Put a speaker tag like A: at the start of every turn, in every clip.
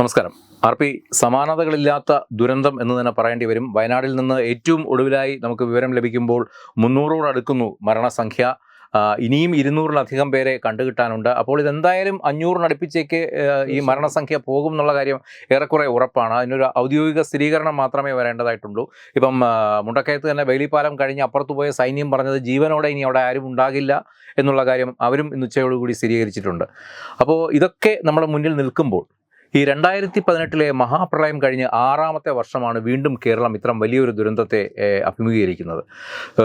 A: നമസ്കാരം. R P സമാനതകളില്ലാത്ത ദുരന്തം എന്ന് തന്നെ പറയേണ്ടി വരും. വയനാടിൽ നിന്ന് ഏറ്റവും ഒടുവിലായി നമുക്ക് വിവരം ലഭിക്കുമ്പോൾ മുന്നൂറോട് അടുക്കുന്നു മരണസംഖ്യ. ഇനിയും ഇരുന്നൂറിലധികം പേരെ കണ്ടുകിട്ടാനുണ്ട്. അപ്പോൾ ഇതെന്തായാലും അഞ്ഞൂറിനടുപ്പിച്ചേക്ക് ഈ മരണസംഖ്യ പോകും എന്നുള്ള കാര്യം ഏറെക്കുറെ ഉറപ്പാണ്. അതിനൊരു ഔദ്യോഗിക സ്ഥിരീകരണം മാത്രമേ വരേണ്ടതായിട്ടുള്ളൂ. ഇപ്പം മുണ്ടക്കയത്ത് തന്നെ വേലിപ്പാലം കഴിഞ്ഞ് അപ്പുറത്ത് പോയ സൈന്യം പറഞ്ഞത് ജീവനോടെ ഇനി അവിടെ ആരും ഉണ്ടാകില്ല എന്നുള്ള കാര്യം അവരും ഇന്ന് ഉച്ചയോടുകൂടി സ്ഥിരീകരിച്ചിട്ടുണ്ട്. അപ്പോൾ ഇതൊക്കെ നമ്മുടെ മുന്നിൽ നിൽക്കുമ്പോൾ ഈ രണ്ടായിരത്തി പതിനെട്ടിലെ മഹാപ്രളയം കഴിഞ്ഞ് ആറാമത്തെ വർഷമാണ് വീണ്ടും കേരളം ഇത്തരം വലിയൊരു ദുരന്തത്തെ അഭിമുഖീകരിക്കുന്നത്.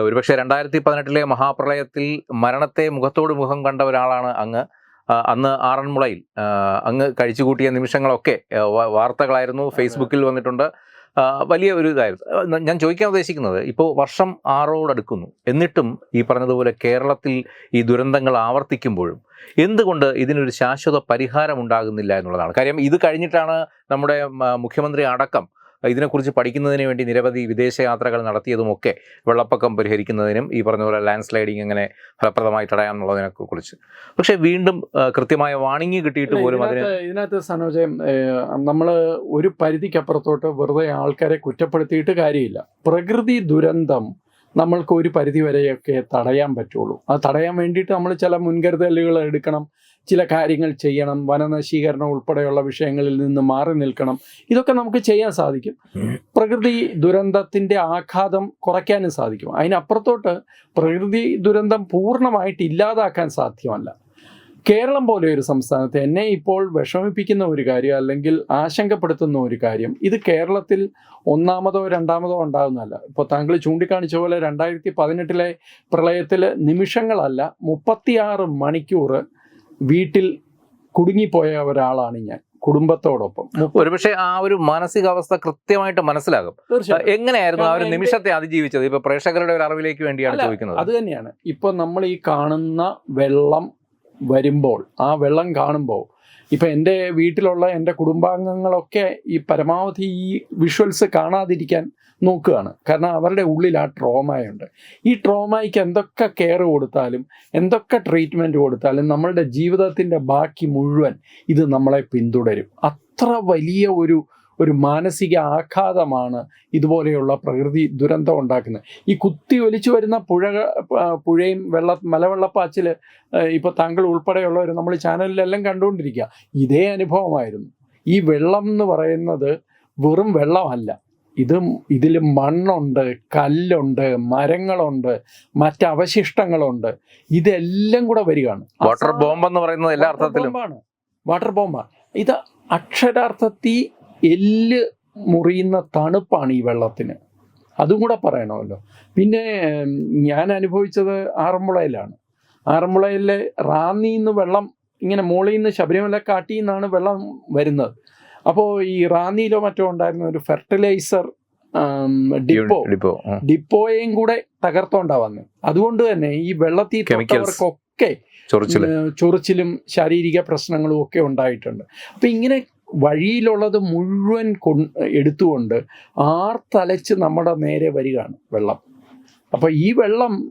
A: ഒരുപക്ഷെ രണ്ടായിരത്തി പതിനെട്ടിലെ മഹാപ്രളയത്തിൽ മരണത്തെ മുഖത്തോട് മുഖം കണ്ട ഒരാളാണ് അങ്ങ് അന്ന് ആറന്മുളയിൽ അങ്ങ് കഴിച്ചുകൂട്ടിയ നിമിഷങ്ങളൊക്കെ വാർത്തകളായിരുന്നു. ഫേസ്ബുക്കിൽ വന്നിട്ടുണ്ട്. വലിയ ഒരു ഇതായിരുന്നു. ഞാൻ ചോദിക്കാൻ ഉദ്ദേശിക്കുന്നത് ഇപ്പോൾ വർഷം ആറോടടുക്കുന്നു എന്നിട്ടും ഈ പറഞ്ഞതുപോലെ കേരളത്തിൽ ഈ ദുരന്തങ്ങൾ ആവർത്തിക്കുമ്പോഴും എന്തുകൊണ്ട് ഇതിനൊരു ശാശ്വത പരിഹാരം ഉണ്ടാകുന്നില്ല എന്നുള്ളതാണ്? കാര്യം ഇത് കഴിഞ്ഞിട്ടാണ് നമ്മുടെ മുഖ്യമന്ത്രി അടക്കം ഇതിനെക്കുറിച്ച് പഠിക്കുന്നതിന് വേണ്ടി നിരവധി വിദേശയാത്രകൾ നടത്തിയതുമൊക്കെ വെള്ളപ്പൊക്കം പരിഹരിക്കുന്നതിനും ഈ പറഞ്ഞ പോലെ ലാൻഡ് സ്ലൈഡിങ് എങ്ങനെ ഫലപ്രദമായി തടയാമെന്നുള്ളതിനൊക്കെ കുറിച്ച് പക്ഷേ വീണ്ടും കൃത്യമായ വാണിംഗ് കിട്ടിയിട്ട് പോലും അതിന്
B: ഇതിനകത്ത് ഇതിനകത്ത് സനോജയം നമ്മൾ ഒരു പരിധിക്കപ്പുറത്തോട്ട് വെറുതെ ആൾക്കാരെ കുറ്റപ്പെടുത്തിയിട്ട് കാര്യമില്ല. പ്രകൃതി ദുരന്തം നമ്മൾക്ക് ഒരു പരിധി വരെയൊക്കെ തടയാൻ പറ്റുള്ളൂ. അത് തടയാൻ വേണ്ടിയിട്ട് നമ്മൾ ചില മുൻകരുതലുകൾ എടുക്കണം. ചില കാര്യങ്ങൾ ചെയ്യണം വനനശീകരണം ഉൾപ്പെടെയുള്ള വിഷയങ്ങളിൽ നിന്ന് മാറി നിൽക്കണം. ഇതൊക്കെ നമുക്ക് ചെയ്യാൻ സാധിക്കും. പ്രകൃതി ദുരന്തത്തിന്റെ ആഘാതം കുറയ്ക്കാനും സാധിക്കും. അതിനപ്പുറത്തോട്ട് പ്രകൃതി ദുരന്തം പൂർണമായിട്ട് ഇല്ലാതാക്കാൻ സാധ്യമല്ല. കേരളം പോലെ ഒരു സംസ്ഥാനത്ത് എന്നെ ഇപ്പോൾ വിഷമിപ്പിക്കുന്ന ഒരു കാര്യം അല്ലെങ്കിൽ ആശങ്കപ്പെടുത്തുന്ന ഒരു കാര്യം ഇത് കേരളത്തിൽ ഒന്നാമതോ രണ്ടാമതോ ഉണ്ടാകുന്നതല്ല. ഇപ്പോൾ താങ്കൾ ചൂണ്ടിക്കാണിച്ച പോലെ രണ്ടായിരത്തി പതിനെട്ടിലെ പ്രളയത്തിൽ നിമിഷങ്ങളല്ല മുപ്പത്തിയാറ് മണിക്കൂർ വീട്ടിൽ കുടുങ്ങിപ്പോയ ഒരാളാണ് ഞാൻ കുടുംബത്തോടൊപ്പം.
A: ഒരുപക്ഷെ ആ ഒരു മാനസികാവസ്ഥ കൃത്യമായിട്ട് മനസ്സിലാകും. എങ്ങനെയായിരുന്നു ആ ഒരു നിമിഷത്തെ അതിജീവിച്ചത്? ഇപ്പൊ പ്രേക്ഷകരുടെ ഒരു അറിവിലേക്ക് വേണ്ടിയാണ് ചോദിക്കുന്നത്.
B: അത് തന്നെയാണ്. ഇപ്പൊ നമ്മൾ ഈ കാണുന്ന വെള്ളം വരുമ്പോൾ ആ വെള്ളം കാണുമ്പോൾ ഇപ്പൊ എന്റെ വീട്ടിലുള്ള എന്റെ കുടുംബാംഗങ്ങളൊക്കെ ഈ പരമാവധി ഈ വിഷ്വൽസ് കാണാതിരിക്കാൻ നോക്കുകയാണ്. കാരണം അവരുടെ ഉള്ളിൽ ആ ട്രോമയുണ്ട്. ഈ ട്രോമയ്ക്ക് എന്തൊക്കെ കെയർ കൊടുത്താലും എന്തൊക്കെ ട്രീറ്റ്മെന്റ് കൊടുത്താലും നമ്മളുടെ ജീവിതത്തിന്റെ ബാക്കി മുഴുവൻ ഇത് നമ്മളെ പിന്തുടരും. അത്ര വലിയ ഒരു ഒരു മാനസിക ആഘാതമാണ് ഇതുപോലെയുള്ള പ്രകൃതി ദുരന്തം ഉണ്ടാക്കുന്നത്. ഈ കുത്തി ഒലിച്ചു വരുന്ന പുഴ പുഴയും വെള്ള മലവെള്ളപ്പാച്ചിൽ ഇപ്പോൾ താങ്കൾ ഉൾപ്പെടെയുള്ളവർ നമ്മൾ ചാനലിലെല്ലാം കണ്ടുകൊണ്ടിരിക്കുക. ഇതേ അനുഭവമായിരുന്നു. ഈ വെള്ളം എന്ന് പറയുന്നത് വെറും വെള്ളമല്ല. ഇത് ഇതിൽ മണ്ണുണ്ട് കല്ലുണ്ട് മരങ്ങളുണ്ട് മറ്റവശിഷ്ടങ്ങളുണ്ട് ഇതെല്ലാം കൂടെ വരികയാണ്.
A: വാട്ടർ ബോംബ് എന്ന് പറയുന്നത് എല്ലാ അർത്ഥത്തിലും.
B: വാട്ടർ ബോംബാണ് ഇത് അക്ഷരാർത്ഥത്തിൽ എല്ല് മുറിയുന്ന തണുപ്പാണ് ഈ വെള്ളത്തിന്. അതും കൂടെ പറയണമല്ലോ. പിന്നെ ഞാൻ അനുഭവിച്ചത് ആറന്മുളയിലാണ്. ആറന്മുളയിലെ റാന്നി നിന്ന് വെള്ളം ഇങ്ങനെ മുകളിൽ നിന്ന് ശബരിമല കാട്ടിൽ നിന്നാണ് വെള്ളം വരുന്നത്. അപ്പോൾ ഈ റാന്നിയിലോ മറ്റോ ഉണ്ടായിരുന്ന ഒരു ഫെർട്ടിലൈസർ ഡിപ്പോ. ഡിപ്പോയെയും കൂടെ തകർത്തോണ്ടാ വന്നത് അതുകൊണ്ട് തന്നെ ഈ വെള്ളത്തിൽ
A: ഒക്കെ
B: തൊട്ടവർക്കൊക്കെ
A: ചൊറിച്ചിലും
B: ശാരീരിക പ്രശ്നങ്ങളും ഒക്കെ ഉണ്ടായിട്ടുണ്ട്. അപ്പൊ ഇങ്ങനെ വഴിയിലുള്ളത് മുഴുവൻ കൊ എടുത്തുകൊണ്ട് ആർത്തലച്ച് നമ്മുടെ നേരെ വരികയാണ് വെള്ളം. അപ്പോൾ ഈ വെള്ളം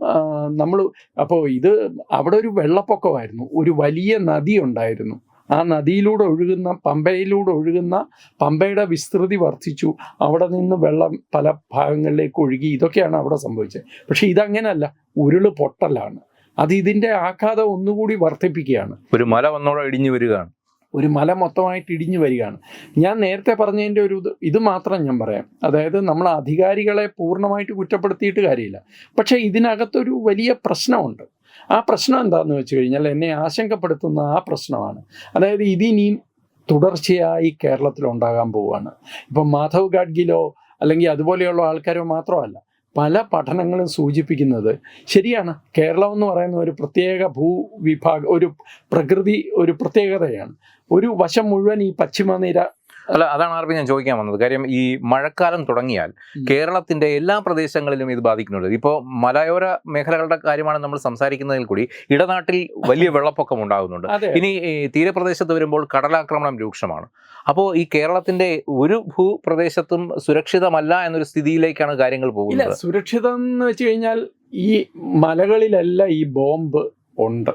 B: നമ്മൾ അപ്പോൾ ഇത് അവിടെ ഒരു വെള്ളപ്പൊക്കമായിരുന്നു. ഒരു വലിയ നദി ഉണ്ടായിരുന്നു. ആ നദിയിലൂടെ ഒഴുകുന്ന പമ്പയിലൂടെ ഒഴുകുന്ന പമ്പയുടെ വിസ്തൃതി വർദ്ധിച്ചു. അവിടെ നിന്ന് വെള്ളം പല ഭാഗങ്ങളിലേക്ക് ഒഴുകി. ഇതൊക്കെയാണ് അവിടെ സംഭവിച്ചത്. പക്ഷേ ഇതങ്ങനല്ല. ഉരുൾ പൊട്ടലാണ്. അത് ഇതിന്റെ ആഘാതം ഒന്നുകൂടി വർദ്ധിപ്പിക്കുകയാണ്.
A: ഒരു മല വന്നോടെ ഇടിഞ്ഞു വരികയാണ്
B: ഒരു മല മൊത്തമായിട്ട് ഇടിഞ്ഞു വരികയാണ്. ഞാൻ നേരത്തെ പറഞ്ഞതിന്റെ ഒരു ഇത് മാത്രം ഞാൻ പറയാം. അതായത് നമ്മൾ അധികാരികളെ പൂർണമായിട്ട് കുറ്റപ്പെടുത്തിയിട്ട് കാര്യമില്ല. പക്ഷേ ഇതിനകത്തൊരു വലിയ പ്രശ്നമുണ്ട്. ആ പ്രശ്നം എന്താണെന്ന് വെച്ച് കഴിഞ്ഞാൽ എന്നെ ആശങ്കപ്പെടുത്തുന്ന ആ പ്രശ്നമാണ്. അതായത് ഇതിനിയും തുടർച്ചയായി കേരളത്തിൽ ഉണ്ടാകാൻ പോവുകയാണ്. ഇപ്പം മാധവ് ഗാഡ്ഗിലോ അല്ലെങ്കിൽ അതുപോലെയുള്ള ആൾക്കാരോ മാത്രമല്ല. പല പഠനങ്ങളും സൂചിപ്പിക്കുന്നത് ശരിയാണ്. കേരളം എന്ന് പറയുന്ന ഒരു പ്രത്യേക ഭൂവിഭാഗം ഒരു പ്രകൃതി ഒരു പ്രത്യേകതയാണ്. ഒരു വശം മുഴുവൻ ഈ പശ്ചിമനിര
A: അല്ല അതാണ് ആർപ്പി ഞാൻ ചോദിക്കാൻ വന്നത്. കാര്യം ഈ മഴക്കാലം തുടങ്ങിയാൽ കേരളത്തിന്റെ എല്ലാ പ്രദേശങ്ങളിലും ഇത് ബാധിക്കുന്നുണ്ട്. ഇപ്പോൾ മലയോര മേഖലകളുടെ കാര്യമാണ് നമ്മൾ സംസാരിക്കുന്നതിൽ കൂടി ഇടനാട്ടിൽ വലിയ വെള്ളപ്പൊക്കം ഉണ്ടാകുന്നുണ്ട്. ഇനി തീരപ്രദേശത്ത് വരുമ്പോൾ കടലാക്രമണം രൂക്ഷമാണ്. അപ്പോൾ ഈ കേരളത്തിന്റെ ഒരു ഭൂപ്രദേശത്തും സുരക്ഷിതമല്ല എന്നൊരു സ്ഥിതിയിലേക്കാണ് കാര്യങ്ങൾ പോകുന്നത്.
B: സുരക്ഷിതം എന്ന് വെച്ച് കഴിഞ്ഞാൽ ഈ മലകളിലല്ല ഈ ബോംബ് ഉണ്ട്.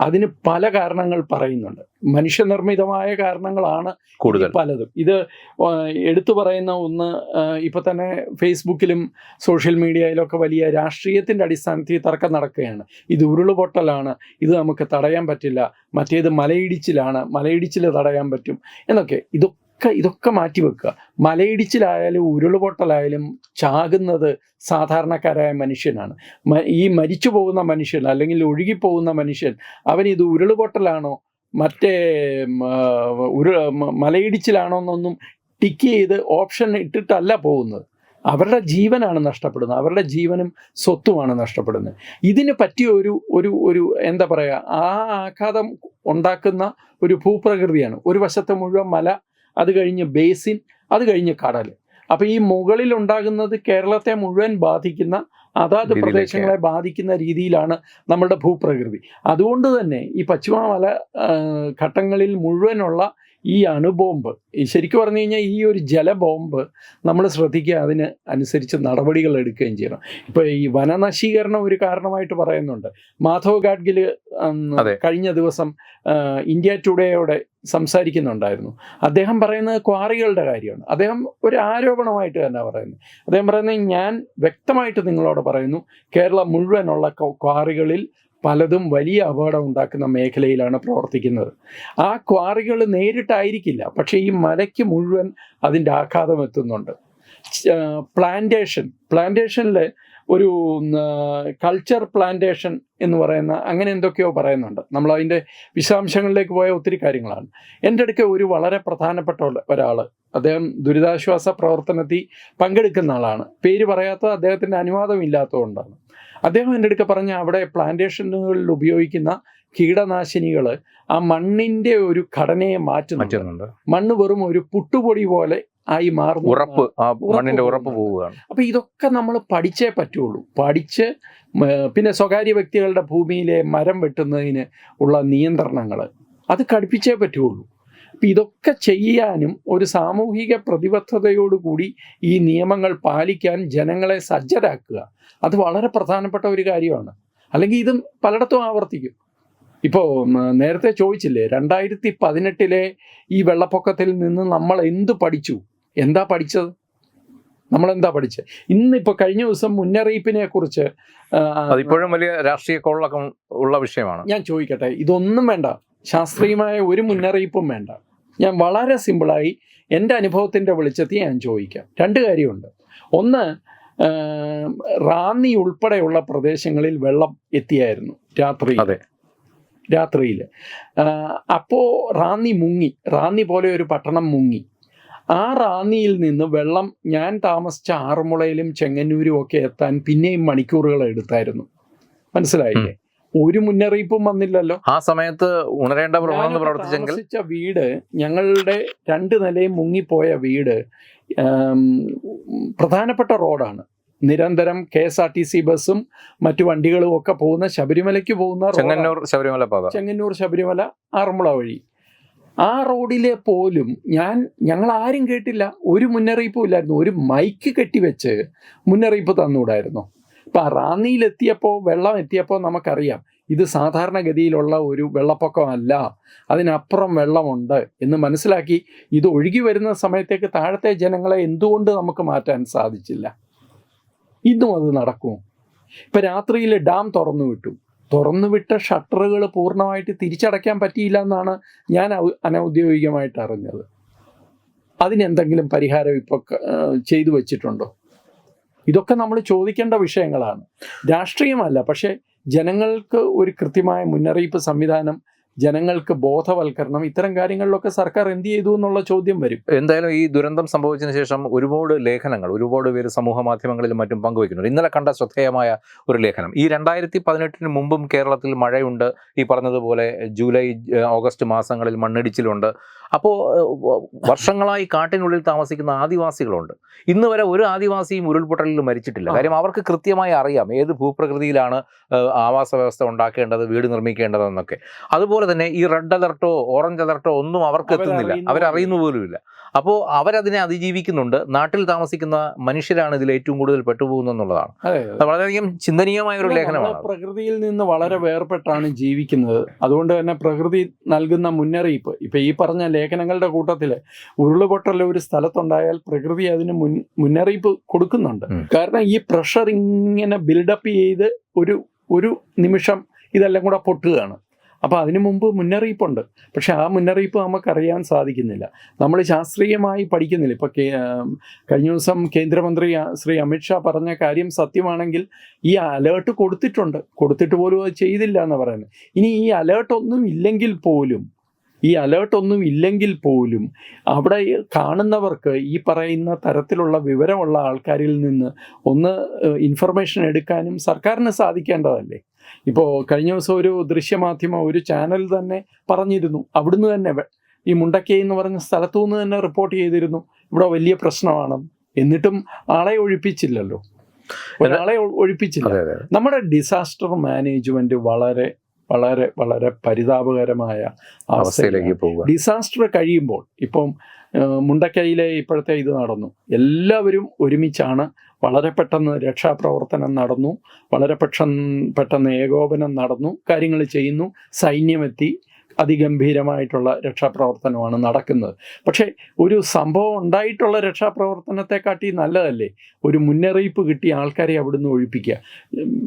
B: അതിന് പല കാരണങ്ങൾ പറയുന്നുണ്ട്. മനുഷ്യനിർമ്മിതമായ കാരണങ്ങളാണ്
A: കൂടുതൽ.
B: പലതും. ഇത് എടുത്തു പറയുന്ന ഒന്ന് ഇപ്പൊ തന്നെ ഫേസ്ബുക്കിലും സോഷ്യൽ മീഡിയയിലൊക്കെ വലിയ രാഷ്ട്രീയത്തിന്റെ അടിസ്ഥാനത്തിൽ തർക്കം നടക്കുകയാണ്. ഇത് ഉരുളുപൊട്ടലാണ് ഇത് നമുക്ക് തടയാൻ പറ്റില്ല മറ്റേത് മലയിടിച്ചിലാണ് മലയിടിച്ചിൽ തടയാൻ പറ്റും എന്നൊക്കെ. ഇതൊക്കെ ഇതൊക്കെ ഇതൊക്കെ മാറ്റി മാറ്റിവെക്കുക മലയിടിച്ചിലായാലും ഉരുളുപൊട്ടലായാലും ചാകുന്നത് സാധാരണക്കാരായ മനുഷ്യനാണ്. ഈ മരിച്ചു പോകുന്ന മനുഷ്യൻ അല്ലെങ്കിൽ ഒഴുകിപ്പോകുന്ന മനുഷ്യൻ അവൻ ഇത് ഉരുൾപൊട്ടലാണോ മറ്റേ ഉരു മലയിടിച്ചിലാണോ എന്നൊന്നും ടിക്ക് ചെയ്ത് ഓപ്ഷൻ ഇട്ടിട്ടല്ല പോകുന്നത്. അവരുടെ ജീവനാണ് നഷ്ടപ്പെടുന്നത്. അവരുടെ ജീവനും സ്വത്തുമാണ് നഷ്ടപ്പെടുന്നത്. ഇതിന് പറ്റിയ ഒരു ഒരു ഒരു എന്താ പറയുക ആ ആഘാതം ഉണ്ടാക്കുന്ന ഒരു ഭൂപ്രകൃതിയാണ്. ഒരു വശത്തെ മുഴുവൻ മല അത് കഴിഞ്ഞ് ബേസിൻ അത് കഴിഞ്ഞ് കടൽ. അപ്പോൾ ഈ മുകളിൽ ഉണ്ടാകുന്നത് കേരളത്തെ മുഴുവൻ ബാധിക്കുന്ന അതാത് പ്രദേശങ്ങളെ ബാധിക്കുന്ന രീതിയിലാണ് നമ്മുടെ ഭൂപ്രകൃതി. അതുകൊണ്ട് തന്നെ ഈ പശ്ചിമ മല ഘട്ടങ്ങളിൽ മുഴുവനുള്ള ഈ അണുബോംബ് ഈ ശരിക്കും പറഞ്ഞു കഴിഞ്ഞാൽ ഈ ഒരു ജലബോംബ് നമ്മൾ ശ്രദ്ധിക്കുക അതിന് അനുസരിച്ച് നടപടികൾ എടുക്കുകയും ചെയ്യണം. ഇപ്പോൾ ഈ വനനശീകരണം ഒരു കാരണമായിട്ട് പറയുന്നുണ്ട്. മാധവ് ഗാഡ്ഗിൽ കഴിഞ്ഞ ദിവസം ഇന്ത്യ ടുഡേയോടെ സംസാരിക്കുന്നുണ്ടായിരുന്നു. അദ്ദേഹം പറയുന്നത് ക്വാറികളുടെ കാര്യമാണ്. അദ്ദേഹം ഒരു ആരോപണമായിട്ട് തന്നെ പറയുന്നത് അദ്ദേഹം പറയുന്നത് ഞാൻ വ്യക്തമായിട്ട് നിങ്ങളോട് പറയുന്നു കേരളം മുഴുവനുള്ള ക്വാറികളിൽ പലതും വലിയ അപകടം ഉണ്ടാക്കുന്ന മേഖലയിലാണ് പ്രവർത്തിക്കുന്നത്. ആ ക്വാറികൾ നേരിട്ടായിരിക്കില്ല. പക്ഷേ ഈ മലയ്ക്ക് മുഴുവൻ അതിന്റെ ആഘാതം എത്തുന്നുണ്ട്. പ്ലാന്റേഷൻ. പ്ലാന്റേഷനിൽ ഒരു കൾച്ചർ പ്ലാന്റേഷൻ എന്ന് പറയുന്ന അങ്ങനെ എന്തൊക്കെയോ പറയുന്നുണ്ട്. നമ്മൾ അതിന്റെ വിശദാംശങ്ങളിലേക്ക് പോയ ഒത്തിരി കാര്യങ്ങളാണ്. എന്റെ അടുക്ക ഒരു വളരെ പ്രധാനപ്പെട്ട ഒരാൾ അദ്ദേഹം ദുരിതാശ്വാസ പ്രവർത്തനത്തിൽ പങ്കെടുക്കുന്ന ആളാണ്. പേര് പറയാത്ത അദ്ദേഹത്തിന്റെ അനുവാദം ഇല്ലാത്തതുകൊണ്ടാണ്. അദ്ദേഹം എന്റെ അടുക്ക പറഞ്ഞ അവിടെ പ്ലാന്റേഷനുകളിൽ ഉപയോഗിക്കുന്ന കീടനാശിനികൾ ആ മണ്ണിന്റെ ഒരു ഘടനയെ മാറ്റുന്നുണ്ട്.
A: മാറ്റുന്നുണ്ട്.
B: മണ്ണ് വെറും ഒരു പുട്ടുപൊടി പോലെ ആയി മാറുന്നു
A: ഉറപ്പ് ആ മണ്ണിന്റെ ഉറപ്പ് പോവുകയാണ്.
B: അപ്പൊ ഇതൊക്കെ നമ്മൾ പഠിച്ചേ പറ്റുള്ളൂ. പഠിച്ച് പിന്നെ സ്വകാര്യ വ്യക്തികളുടെ ഭൂമിയിലെ മരം വെട്ടുന്നതിന് ഉള്ള നിയന്ത്രണങ്ങൾ അത് കടുപ്പിച്ചേ പറ്റുള്ളൂ. അപ്പം ഇതൊക്കെ ചെയ്യാനും ഒരു സാമൂഹിക പ്രതിബദ്ധതയോടുകൂടി ഈ നിയമങ്ങൾ പാലിക്കാൻ ജനങ്ങളെ സജ്ജരാക്കുക അത് വളരെ പ്രധാനപ്പെട്ട ഒരു കാര്യമാണ്. അല്ലെങ്കിൽ ഇതും പലയിടത്തും ആവർത്തിക്കും. ഇപ്പോൾ നേരത്തെ ചോദിച്ചില്ലേ രണ്ടായിരത്തി പതിനെട്ടിലെ ഈ വെള്ളപ്പൊക്കത്തിൽ നിന്ന് നമ്മൾ എന്ത് പഠിച്ചു? എന്താ പഠിച്ചത്? നമ്മളെന്താ പഠിച്ചത് ഇന്നിപ്പോൾ കഴിഞ്ഞ ദിവസം മുന്നറിയിപ്പിനെ കുറിച്ച്
A: അതിപ്പോഴും വലിയ രാഷ്ട്രീയ കോളക്കം ഉള്ള വിഷയമാണ്.
B: ഞാൻ ചോദിക്കട്ടെ ഇതൊന്നും വേണ്ട. ശാസ്ത്രീയമായ ഒരു മുന്നറിയിപ്പും വേണ്ട. ഞാൻ വളരെ സിമ്പിളായി എന്റെ അനുഭവത്തിന്റെ വെളിച്ചത്തിൽ ഞാൻ ചോദിക്കാം. രണ്ട് കാര്യമുണ്ട്. ഒന്ന് റാന്നി ഉൾപ്പെടെയുള്ള പ്രദേശങ്ങളിൽ വെള്ളം എത്തിയായിരുന്നു രാത്രി
A: അതെ.
B: രാത്രിയിൽ. അപ്പോൾ റാന്നി മുങ്ങി. റാന്നി പോലെ ഒരു പട്ടണം മുങ്ങി. ആ റാന്നിയിൽ നിന്ന് വെള്ളം ഞാൻ താമസിച്ച ആറന്മുളയിലും ചെങ്ങന്നൂരും ഒക്കെ എത്താൻ പിന്നെയും മണിക്കൂറുകൾ എടുത്തായിരുന്നു. മനസ്സിലായില്ലേ? ഒരു മുന്നറിയിപ്പും വന്നില്ലല്ലോ.
A: ആ സമയത്ത് ഉണരേണ്ട
B: പ്രവർത്തിച്ച വീട് ഞങ്ങളുടെ രണ്ട് നിലയും മുങ്ങിപ്പോയ വീട് പ്രധാനപ്പെട്ട റോഡാണ്. നിരന്തരം K S R T C ബസ്സും മറ്റു വണ്ടികളും ഒക്കെ പോകുന്ന ശബരിമലയ്ക്ക് പോകുന്ന.
A: ചെങ്ങന്നൂർ ശബരിമല
B: ചെങ്ങന്നൂർ ശബരിമല ആറന്മുള വഴി. ആ റോഡിലെ പോലും ഞാൻ ഞങ്ങൾ ആരും കേട്ടില്ല. ഒരു മുന്നറിയിപ്പും ഇല്ലായിരുന്നു. ഒരു മൈക്ക് കെട്ടിവെച്ച് മുന്നറിയിപ്പ് തന്നുകൂടായിരുന്നു ഇപ്പം റാന്നിയിലെത്തിയപ്പോൾ വെള്ളം എത്തിയപ്പോൾ നമുക്കറിയാം. ഇത് സാധാരണഗതിയിലുള്ള ഒരു വെള്ളപ്പൊക്കമല്ല. അതിനപ്പുറം വെള്ളമുണ്ട് എന്ന് മനസ്സിലാക്കി ഇത് ഒഴുകി വരുന്ന സമയത്തേക്ക് താഴത്തെ ജനങ്ങളെ എന്തുകൊണ്ട് നമുക്ക് മാറ്റാൻ സാധിച്ചില്ല? ഇന്നും അത് നടക്കും. ഇപ്പം രാത്രിയിൽ ഡാം തുറന്നു വിട്ടു. തുറന്നുവിട്ട ഷട്ടറുകൾ പൂർണമായിട്ട് തിരിച്ചടയ്ക്കാൻ പറ്റിയില്ല എന്നാണ് ഞാൻ അനൗദ്യോഗികമായിട്ട് അറിഞ്ഞത്. അതിനെന്തെങ്കിലും പരിഹാരം ഇപ്പോൾ ചെയ്തു വച്ചിട്ടുണ്ടോ? ഇതൊക്കെ നമ്മൾ ചോദിക്കേണ്ട വിഷയങ്ങളാണ്. രാഷ്ട്രീയമല്ല പക്ഷേ ജനങ്ങൾക്ക് ഒരു കൃത്യമായ മുന്നറിയിപ്പ് സംവിധാനം ജനങ്ങൾക്ക് ബോധവൽക്കരണം ഇത്തരം കാര്യങ്ങളിലൊക്കെ സർക്കാർ എന്ത് ചെയ്തു എന്നുള്ള ചോദ്യം വരും.
A: എന്തായാലും ഈ ദുരന്തം സംഭവിച്ചതിന് ശേഷം ഒരുപാട് ലേഖനങ്ങൾ ഒരുപാട് പേര് സമൂഹ മാധ്യമങ്ങളിലും മറ്റും പങ്കുവയ്ക്കുന്നുണ്ട്. ഇന്നലെ കണ്ട ശ്രദ്ധേയമായ ഒരു ലേഖനം. ഈ രണ്ടായിരത്തി പതിനെട്ടിന് മുമ്പും കേരളത്തിൽ മഴയുണ്ട്. ഈ പറഞ്ഞതുപോലെ ജൂലൈ ഓഗസ്റ്റ് മാസങ്ങളിൽ മണ്ണിടിച്ചിലുണ്ട്. അപ്പോൾ വർഷങ്ങളായി കാട്ടിനുള്ളിൽ താമസിക്കുന്ന ആദിവാസികളുണ്ട്. ഇന്ന് വരെ ഒരു ആദിവാസിയും ഉരുൾപൊട്ടലിൽ മരിച്ചിട്ടില്ല. കാര്യം അവർക്ക് കൃത്യമായി അറിയാം ഏത് ഭൂപ്രകൃതിയിലാണ് ആവാസ വ്യവസ്ഥ ഉണ്ടാക്കേണ്ടത് വീട് നിർമ്മിക്കേണ്ടതെന്നൊക്കെ. അതുപോലെ തന്നെ ഈ റെഡ് അലർട്ടോ ഓറഞ്ച് അലർട്ടോ ഒന്നും അവർക്ക് എത്തുന്നില്ല.
B: അവരറിയുന്നു
A: പോലുമില്ല. അപ്പോൾ അവരതിനെ അതിജീവിക്കുന്നുണ്ട്. നാട്ടിൽ താമസിക്കുന്ന മനുഷ്യരാണ് ഇതിൽ ഏറ്റവും കൂടുതൽ പെട്ടുപോകുന്നതെന്നുള്ളതാണ്. വളരെയധികം ചിന്തനീയമായ ഒരു ലേഖനമാണ്
B: പ്രകൃതിയിൽ നിന്ന് വളരെ വേർപെട്ടാണ് ജീവിക്കുന്നത്. അതുകൊണ്ട് തന്നെ പ്രകൃതി നൽകുന്ന മുന്നറിയിപ്പ്. ഇപ്പൊ ഈ പറഞ്ഞ ലേഖനങ്ങളുടെ കൂട്ടത്തിൽ ഉരുളുപൊട്ടൽ ഒരു സ്ഥലത്തുണ്ടായാൽ പ്രകൃതി അതിന് മുൻ മുന്നറിയിപ്പ് കൊടുക്കുന്നുണ്ട്. കാരണം ഈ പ്രഷർ ഇങ്ങനെ ബിൽഡപ്പ് ചെയ്ത് ഒരു ഒരു നിമിഷം ഇതെല്ലാം കൂടെ പൊട്ടുകയാണ്. അപ്പോൾ അതിനു മുമ്പ് മുന്നറിയിപ്പുണ്ട്. പക്ഷേ ആ മുന്നറിയിപ്പ് നമുക്കറിയാൻ സാധിക്കുന്നില്ല. നമ്മൾ ശാസ്ത്രീയമായി പഠിക്കുന്നില്ല. ഇപ്പോൾ കഴിഞ്ഞ ദിവസം കേന്ദ്രമന്ത്രി ശ്രീ അമിത്ഷാ പറഞ്ഞ കാര്യം സത്യമാണെങ്കിൽ ഈ അലേർട്ട് കൊടുത്തിട്ടുണ്ട്. കൊടുത്തിട്ട് പോലും അത് ചെയ്തില്ല എന്ന് പറയുന്നത്. ഇനി ഈ അലേർട്ട് ഒന്നും ഇല്ലെങ്കിൽ പോലും ഈ അലേർട്ട് ഒന്നും ഇല്ലെങ്കിൽ പോലും അവിടെ കാണുന്നവർക്ക് ഈ പറയുന്ന തരത്തിലുള്ള വിവരമുള്ള ആൾക്കാരിൽ നിന്ന് ഒന്ന് ഇൻഫർമേഷൻ എടുക്കാനും സർക്കാരിന് സാധിക്കേണ്ടതല്ലേ? ഇപ്പോൾ കഴിഞ്ഞ ദിവസം ഒരു ദൃശ്യമാധ്യമം ഒരു ചാനൽ തന്നെ പറഞ്ഞിരുന്നു. അവിടുന്ന് തന്നെ ഈ മുണ്ടക്കൈ എന്ന് പറഞ്ഞ സ്ഥലത്തു നിന്ന് തന്നെ റിപ്പോർട്ട് ചെയ്തിരുന്നു. ഇവിടെ വലിയ പ്രശ്നമാണ്. എന്നിട്ടും ആളെ ഒഴിപ്പിച്ചില്ലല്ലോ. ഒരാളെ ഒഴിപ്പിച്ചില്ല. നമ്മുടെ ഡിസാസ്റ്റർ മാനേജ്മെന്റ് വളരെ വളരെ വളരെ പരിതാപകരമായ അവസ്ഥയിലേക്ക്
A: പോകുക
B: ഡിസാസ്റ്റർ കഴിയുമ്പോൾ ഇപ്പം മുണ്ടക്കൈയിലെ ഇപ്പോഴത്തെ ഇത് നടന്നു. എല്ലാവരും ഒരുമിച്ചാണ് വളരെ പെട്ടെന്ന് രക്ഷാപ്രവർത്തനം നടന്നു വളരെ പെട്ടെന്ന് പെട്ടെന്ന് ഏകോപനം നടന്നു കാര്യങ്ങൾ ചെയ്യുന്നു സൈന്യമെത്തി. അതിഗംഭീരമായിട്ടുള്ള രക്ഷാപ്രവർത്തനമാണ് നടക്കുന്നത്. പക്ഷേ ഒരു സംഭവം ഉണ്ടായിട്ടുള്ള രക്ഷാപ്രവർത്തനത്തെക്കാട്ടി നല്ലതല്ലേ? ഒരു മുന്നറിയിപ്പ് കിട്ടി ആൾക്കാരെ അവിടുന്ന് ഒഴിപ്പിക്കുക.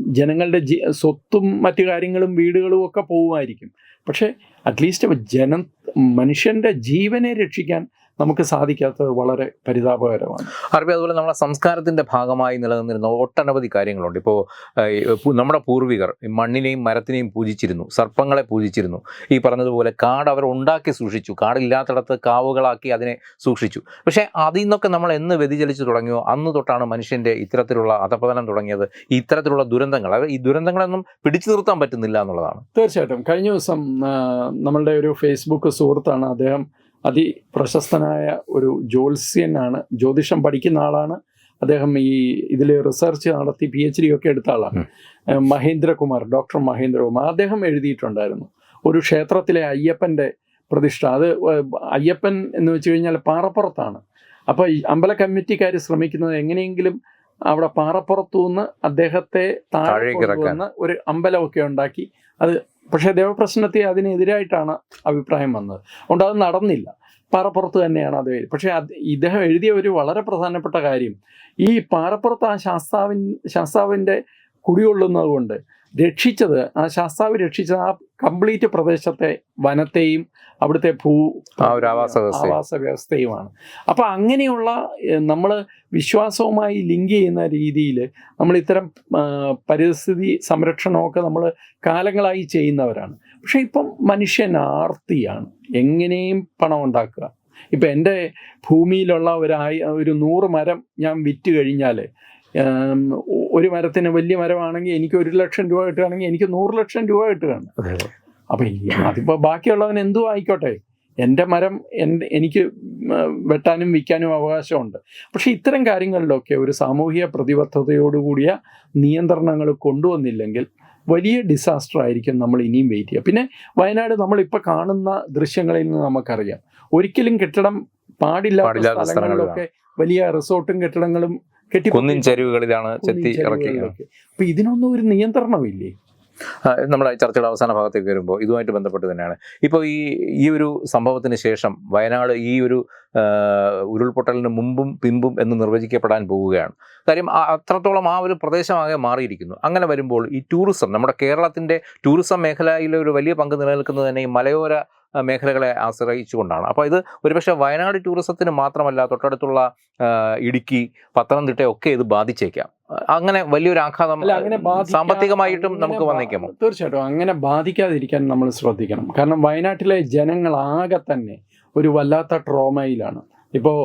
B: ജനങ്ങളുടെ സ്വത്തും മറ്റു കാര്യങ്ങളും വീടുകളും ഒക്കെ പോകുമായിരിക്കും. പക്ഷേ അറ്റ്ലീസ്റ്റ് ജനം മനുഷ്യന്റെ ജീവനെ രക്ഷിക്കാൻ നമുക്ക് സാധിക്കാത്തത് വളരെ പരിതാപകരമാണ്.
A: അറബി അതുപോലെ നമ്മുടെ സംസ്കാരത്തിന്റെ ഭാഗമായി നിലനിന്നിരുന്ന ഒട്ടനവധി കാര്യങ്ങളുണ്ട്. ഇപ്പോൾ നമ്മുടെ പൂർവികർ മണ്ണിനെയും മരത്തിനെയും പൂജിച്ചിരുന്നു സർപ്പങ്ങളെ പൂജിച്ചിരുന്നു. ഈ പറഞ്ഞതുപോലെ കാട് അവർ ഉണ്ടാക്കി സൂക്ഷിച്ചു. കാടില്ലാത്തടത്ത് കാവുകളാക്കി അതിനെ സൂക്ഷിച്ചു. പക്ഷേ അതിൽ നിന്നൊക്കെ നമ്മൾ എന്ന് വ്യതിചലിച്ചു തുടങ്ങിയോ? അന്ന് തൊട്ടാണ് മനുഷ്യന്റെ ഇത്തരത്തിലുള്ള അധപതനം തുടങ്ങിയത്. ഇത്തരത്തിലുള്ള ദുരന്തങ്ങൾ. അത് ഈ ദുരന്തങ്ങളൊന്നും പിടിച്ചു നിർത്താൻ പറ്റുന്നില്ല എന്നുള്ളതാണ്.
B: തീർച്ചയായിട്ടും. കഴിഞ്ഞ ദിവസം നമ്മളുടെ ഒരു ഫേസ്ബുക്ക് സുഹൃത്താണ് അദ്ദേഹം അതിപ്രശസ്തനായ ഒരു ജ്യോത്സ്യനാണ്. ജ്യോതിഷം പഠിക്കുന്ന ആളാണ്. അദ്ദേഹം ഈ ഇതിൽ റിസർച്ച് നടത്തി പി എച്ച് ഡി ഒക്കെ എടുത്ത ആളാണ്. മഹേന്ദ്രകുമാർ ഡോക്ടർ മഹേന്ദ്രകുമാർ. അദ്ദേഹം എഴുതിയിട്ടുണ്ടായിരുന്നു. ഒരു ക്ഷേത്രത്തിലെ അയ്യപ്പന്റെ പ്രതിഷ്ഠ. അത് അയ്യപ്പൻ എന്ന് വെച്ച് കഴിഞ്ഞാൽ പാറപ്പുറത്താണ്. അപ്പോൾ ഈ അമ്പല കമ്മിറ്റിക്കാർ ശ്രമിക്കുന്നത് എങ്ങനെയെങ്കിലും അവിടെ പാറപ്പുറത്തു നിന്ന് അദ്ദേഹത്തെ താഴെ ഒരു അമ്പലമൊക്കെ ഉണ്ടാക്കി അത് പക്ഷേ ദേവപ്രശ്നത്തെ അതിനെതിരായിട്ടാണ് അഭിപ്രായം വന്നത്. അതുകൊണ്ട് അത് നടന്നില്ല. പാറപ്പുറത്ത് തന്നെയാണ് അത് പക്ഷേ അത് ഇദ്ദേഹം എഴുതിയ ഒരു വളരെ പ്രധാനപ്പെട്ട കാര്യം ഈ പാറപ്പുറത്ത് ആ ശാസ്താവിൻ ശാസ്താവിന്റെ കുടികൊള്ളുന്നത് കൊണ്ട് രക്ഷിച്ചത് ആ ശാസ്താവ് രക്ഷിച്ചത് ആ കംപ്ലീറ്റ് പ്രദേശത്തെ വനത്തെയും അവിടുത്തെ ഭൂ
A: ആ ഒരു ആവാസ.
B: ആവാസ വ്യവസ്ഥയുമാണ്. അപ്പോൾ അങ്ങനെയുള്ള നമ്മൾ വിശ്വാസവുമായി ലിങ്ക് ചെയ്യുന്ന രീതിയിൽ നമ്മൾ ഇത്തരം പരിസ്ഥിതി സംരക്ഷണമൊക്കെ നമ്മൾ കാലങ്ങളായി ചെയ്യുന്നവരാണ്. പക്ഷേ ഇപ്പം മനുഷ്യൻ ആർത്തിയാണ്. എങ്ങനെയും പണം ഉണ്ടാക്കുക. ഇപ്പം എന്റെ ഭൂമിയിലുള്ള ഒരായി ഒരു നൂറ് മരം ഞാൻ വിറ്റ് കഴിഞ്ഞാൽ ഒരു മരത്തിന് വലിയ മരമാണെങ്കിൽ എനിക്ക് ഒരു ലക്ഷം രൂപ കിട്ടുകയാണെങ്കിൽ എനിക്ക് നൂറ് ലക്ഷം രൂപ കിട്ടുകയാണ്. അപ്പം അതിപ്പോൾ ബാക്കിയുള്ളവൻ എന്തു ആയിക്കോട്ടെ? എന്റെ മരം എൻ എനിക്ക് വെട്ടാനും വിൽക്കാനും അവകാശമുണ്ട്. പക്ഷേ ഇത്തരം കാര്യങ്ങളിലൊക്കെ ഒരു സാമൂഹിക പ്രതിബദ്ധതയോടുകൂടിയ നിയന്ത്രണങ്ങൾ കൊണ്ടുവന്നില്ലെങ്കിൽ വലിയ ഡിസാസ്റ്റർ ആയിരിക്കും നമ്മൾ ഇനിയും വെയിറ്റ് ചെയ്യുക. പിന്നെ വയനാട് നമ്മളിപ്പോൾ കാണുന്ന ദൃശ്യങ്ങളിൽ നിന്ന് നമുക്കറിയാം. ഒരിക്കലും കെട്ടിടം പാടില്ലാത്ത സ്ഥലങ്ങളിലൊക്കെ വലിയ റിസോർട്ടും കെട്ടിടങ്ങളും കെട്ടി
A: കുന്നിൻ ചെരുവുകളിലാണ് ചെത്തി ഇറക്കി
B: അപ്പൊ ഇതിനൊന്നും ഒരു നിയന്ത്രണമില്ലേ?
A: നമ്മൾ നമ്മുടെ ചർച്ചയുടെ അവസാന ഭാഗത്തേക്ക് വരുമ്പോൾ ഇതുമായിട്ട് ബന്ധപ്പെട്ട് തന്നെയാണ്. ഇപ്പോൾ ഈ ഈ ഒരു സംഭവത്തിന് ശേഷം വയനാട് ഈ ഒരു ഉരുൾപൊട്ടലിന് മുമ്പും പിമ്പും എന്ന് നിർവചിക്കപ്പെടാൻ പോവുകയാണ്. കാര്യം അത്രത്തോളം ആ ഒരു പ്രദേശമാകെ മാറിയിരിക്കുന്നു. അങ്ങനെ വരുമ്പോൾ ഈ ടൂറിസം നമ്മുടെ കേരളത്തിന്റെ ടൂറിസം മേഖലയിലെ ഒരു വലിയ പങ്ക് നിലനിൽക്കുന്നത് തന്നെ ഈ മലയോര മേഖലകളെ ആശ്രയിച്ചുകൊണ്ടാണ്. അപ്പോൾ ഇത് ഒരുപക്ഷെ വയനാട് ടൂറിസത്തിന് മാത്രമല്ല തൊട്ടടുത്തുള്ള ഇടുക്കി പത്തനംതിട്ട ഒക്കെ ഇത് ബാധിച്ചേക്കാം. അങ്ങനെ വലിയൊരു ആഘാതം
B: അങ്ങനെ
A: സാമ്പത്തികമായിട്ടും നമുക്ക് വന്നേക്കാമോ?
B: തീർച്ചയായിട്ടും അങ്ങനെ ബാധിക്കാതിരിക്കാൻ നമ്മൾ ശ്രദ്ധിക്കണം. കാരണം വയനാട്ടിലെ ജനങ്ങളാകെ തന്നെ ഒരു വല്ലാത്ത ട്രോമയിലാണ്. ഇപ്പോൾ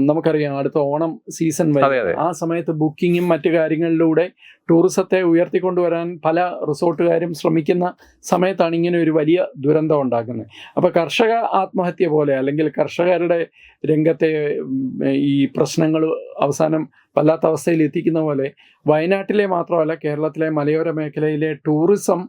B: നമുക്കറിയാം അടുത്ത ഓണം സീസൺ വരും. ആ സമയത്ത് ബുക്കിങ്ങും മറ്റു കാര്യങ്ങളിലൂടെ ടൂറിസത്തെ ഉയർത്തിക്കൊണ്ടുവരാൻ പല റിസോർട്ടുകാരും ശ്രമിക്കുന്ന സമയത്താണ് ഇങ്ങനെ ഒരു വലിയ ദുരന്തം ഉണ്ടാക്കുന്നത് അപ്പോൾ കർഷക ആത്മഹത്യ പോലെ അല്ലെങ്കിൽ കർഷകരുടെ രംഗത്തെ ഈ പ്രശ്നങ്ങൾ അവസാനം വല്ലാത്ത അവസ്ഥയിൽ എത്തിക്കുന്ന പോലെ വയനാട്ടിലെ മാത്രമല്ല കേരളത്തിലെ മലയോര മേഖലയിലെ ടൂറിസം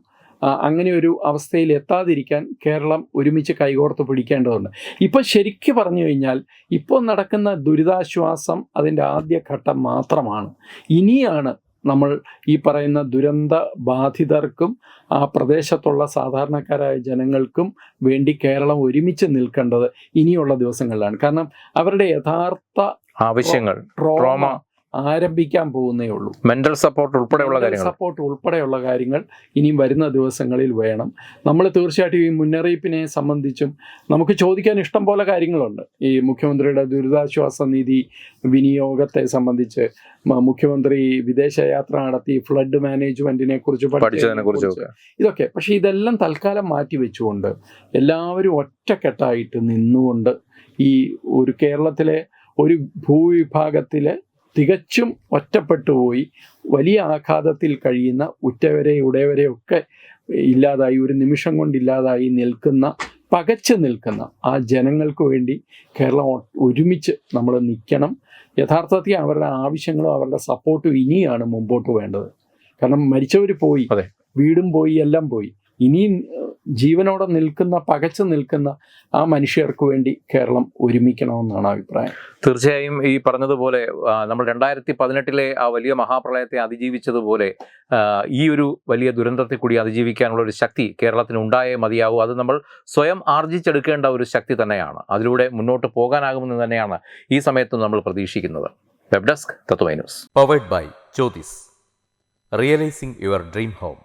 B: അങ്ങനെ ഒരു അവസ്ഥയിൽ എത്താതിരിക്കാൻ കേരളം ഒരുമിച്ച് കൈകോർത്ത് പിടിക്കേണ്ടതുണ്ട്. ഇപ്പോൾ ശരിക്കു പറഞ്ഞു കഴിഞ്ഞാൽ ഇപ്പോൾ നടക്കുന്ന ദുരിതാശ്വാസം അതിന്റെ ആദ്യ ഘട്ടം മാത്രമാണ്. ഇനിയാണ് നമ്മൾ ഈ പറയുന്ന ദുരന്ത ബാധിതർക്കും ആ പ്രദേശത്തുള്ള സാധാരണക്കാരായ ജനങ്ങൾക്കും വേണ്ടി കേരളം ഒരുമിച്ച് നിൽക്കേണ്ടത് ഇനിയുള്ള ദിവസങ്ങളിലാണ്. കാരണം അവരുടെ യഥാർത്ഥ
A: ആവശ്യങ്ങൾ
B: ട്രോമ
A: ട്രോമ
B: ആരംഭിക്കാൻ പോകുന്നേ ഉള്ളൂ.
A: മെന്റൽ സപ്പോർട്ട് ഉൾപ്പെടെയുള്ള കാര്യങ്ങൾ.
B: സപ്പോർട്ട് ഉൾപ്പെടെയുള്ള കാര്യങ്ങൾ ഇനിയും വരുന്ന ദിവസങ്ങളിൽ വേണം. നമ്മൾ തീർച്ചയായിട്ടും ഈ മുന്നറിയിപ്പിനെ സംബന്ധിച്ചും നമുക്ക് ചോദിക്കാൻ ഇഷ്ടം പോലെ കാര്യങ്ങളുണ്ട്. ഈ മുഖ്യമന്ത്രിയുടെ ദുരിതാശ്വാസ നിധി വിനിയോഗത്തെ സംബന്ധിച്ച് മുഖ്യമന്ത്രി വിദേശയാത്ര നടത്തി ഫ്ലഡ് മാനേജ്മെന്റിനെ കുറിച്ച്
A: പഠിച്ചതിനെ കുറിച്ചൊക്കെ
B: ഇതൊക്കെ. പക്ഷെ ഇതെല്ലാം തൽക്കാലം മാറ്റി വെച്ചുകൊണ്ട് എല്ലാവരും ഒറ്റക്കെട്ടായിട്ട് നിന്നുകൊണ്ട് ഈ ഒരു കേരളത്തിലെ ഒരു ഭൂവിഭാഗത്തിലെ തികച്ചും ഒറ്റപ്പെട്ടുപോയി. വലിയ ആഘാതത്തിൽ കഴിയുന്ന ഉറ്റവരെ ഉടയവരെയൊക്കെ ഇല്ലാതായി ഒരു നിമിഷം കൊണ്ട് ഇല്ലാതായി നിൽക്കുന്ന പകച്ചു നിൽക്കുന്ന ആ ജനങ്ങൾക്ക് വേണ്ടി കേരളം ഒരുമിച്ച് നമ്മൾ നിൽക്കണം. യഥാർത്ഥത്തിൽ അവരുടെ ആവശ്യങ്ങളും അവരുടെ സപ്പോർട്ടും ഇനിയാണ് മുമ്പോട്ട് വേണ്ടത്. കാരണം മരിച്ചവർ പോയി. വീടും പോയി എല്ലാം പോയി. ഇനിയും ജീവനോടെ നിൽക്കുന്ന പകച്ചു നിൽക്കുന്ന ആ മനുഷ്യർക്ക് വേണ്ടി കേരളം ഒരുമിക്കണമെന്നാണ് അഭിപ്രായം.
A: തീർച്ചയായും ഈ പറഞ്ഞതുപോലെ നമ്മൾ രണ്ടായിരത്തി പതിനെട്ടിലെ ആ വലിയ മഹാപ്രളയത്തെ അതിജീവിച്ചതുപോലെ ഈ ഒരു വലിയ ദുരന്തത്തെ കൂടി അതിജീവിക്കാനുള്ള ഒരു ശക്തി കേരളത്തിന് ഉണ്ടായേ മതിയാവൂ. അത് നമ്മൾ സ്വയം ആർജിച്ചെടുക്കേണ്ട ഒരു ശക്തി തന്നെയാണ്. അതിലൂടെ മുന്നോട്ട് പോകാനാകുമെന്ന് തന്നെയാണ് ഈ സമയത്ത് നമ്മൾ പ്രതീക്ഷിക്കുന്നത്. Web desk Tatwamayi news.
C: Powered by Jyothis realising your dream home.